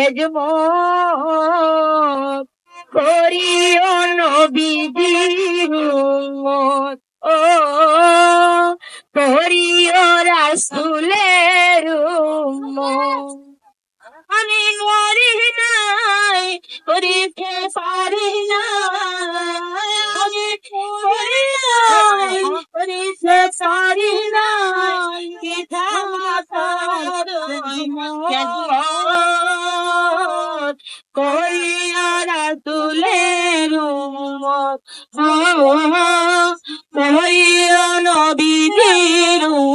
হেজমত করিও নবীজির উম্মত ও করিও রাসূলের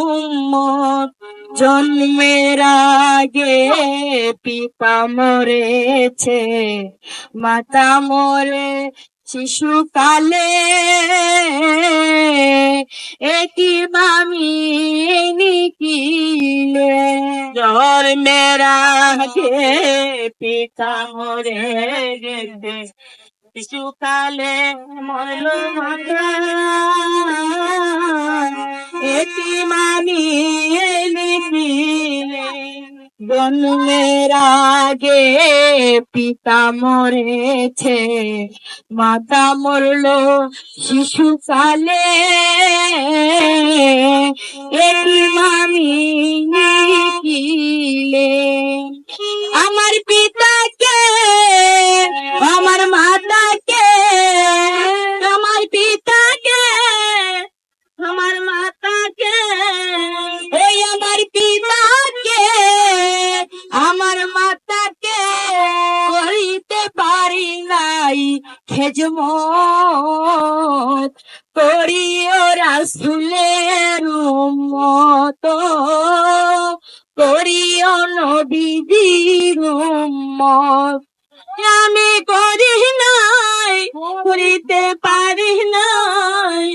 উম্মত। জন্মের আগে মরেছে মাতা মরে শিশুকালে। এটি মামি নিকিলে জন্মের আগে পিতা মরে গেছে কিছুকালে মরল মাতা জন্মের আগে পিতা মরেছে মাতা মরল শিশুকালে এটি মামি আমার পিতাকে খেজমত করিও রাসুলের উম্মত, করিও নবীজির উম্মত। আমি করি নাই, করিতে পারি নাই।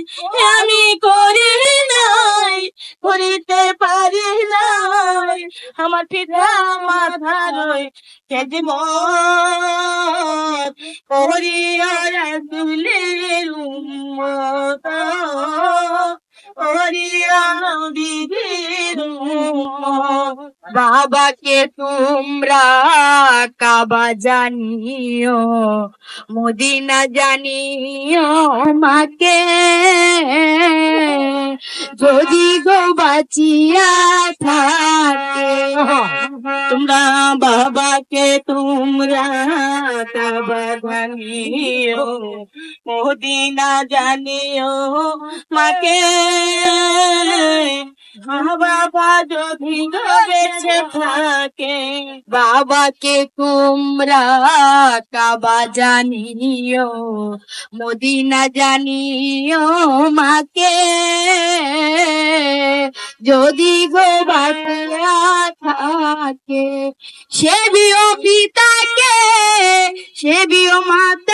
আমি করি নাই, করিতে পারি নাই। আমার পিতা মাথার খেদমত করিয়া বাবাকে তোমরা কাবা জানিও মদিনা জানিও মাকে। যদি গো বাঁচিয়া থাকে তোমরা বাবাকে তোমরা কাবা জানিও মোদিনা জানিও মাকে। বাবা যদি বেঁচে থাকে, বাবাকে তোমরা কাবা জানিও, মদিনা জানিও মাকে। যদি গো বাঁচিয়া থাকে সেবিও পিতাকে সেবিও মাতাকে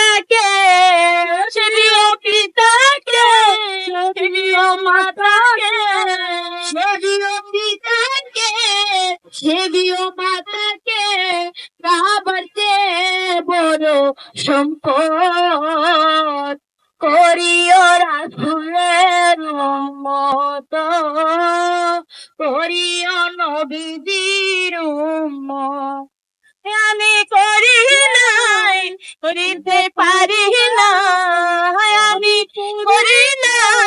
মাতাকে কাবারতে বড় সম্পদ করিও রাসুলের মত করিও নবীজির আমি করি নাই, করিতে পারি না আমি করি নাই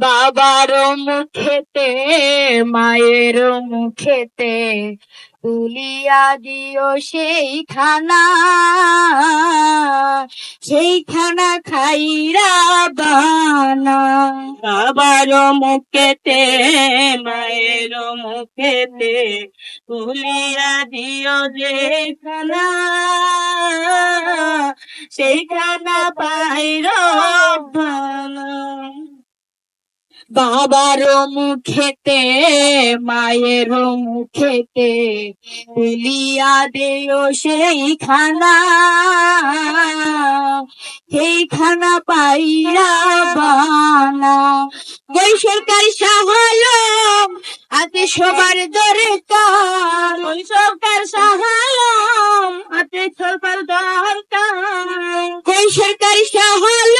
বাবার মুখেতে, মায়ের মুখেতে তুলিয়া দিও সেই খানা। সেই খানা খাইরা বানা। বাবার মুখেতে, মায়ের মুখেতে তুলিয়া দিও যে খানা। সেই খানা পাইর বানা। বাবার মুখেতে, মায়ের মুখেতে তুলিয়া দেও সেই খানা সেই খানা পাইয়া বানা। ওই সরকার সাহায্য আতে সবার দরকার। ওই সরকার সাহায্য আতে সবার দরকার। ওই সরকার সাহায্য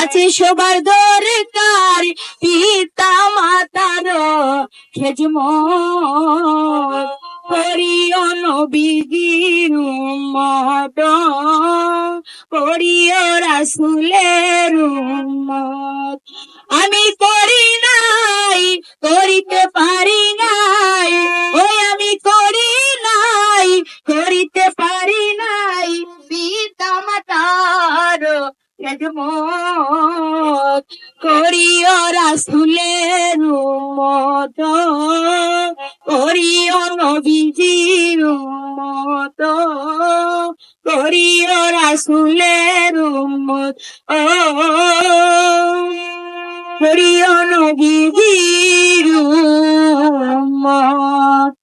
আছে সবার দরকার। খেজম করিও নবীজির উম্মত করিও রাসুলের উম্মত। আমি করি রহমত করিও রাসুলের মত করিও নবীজির মত করিও রাসুলের মত ও করিও নবীজির মত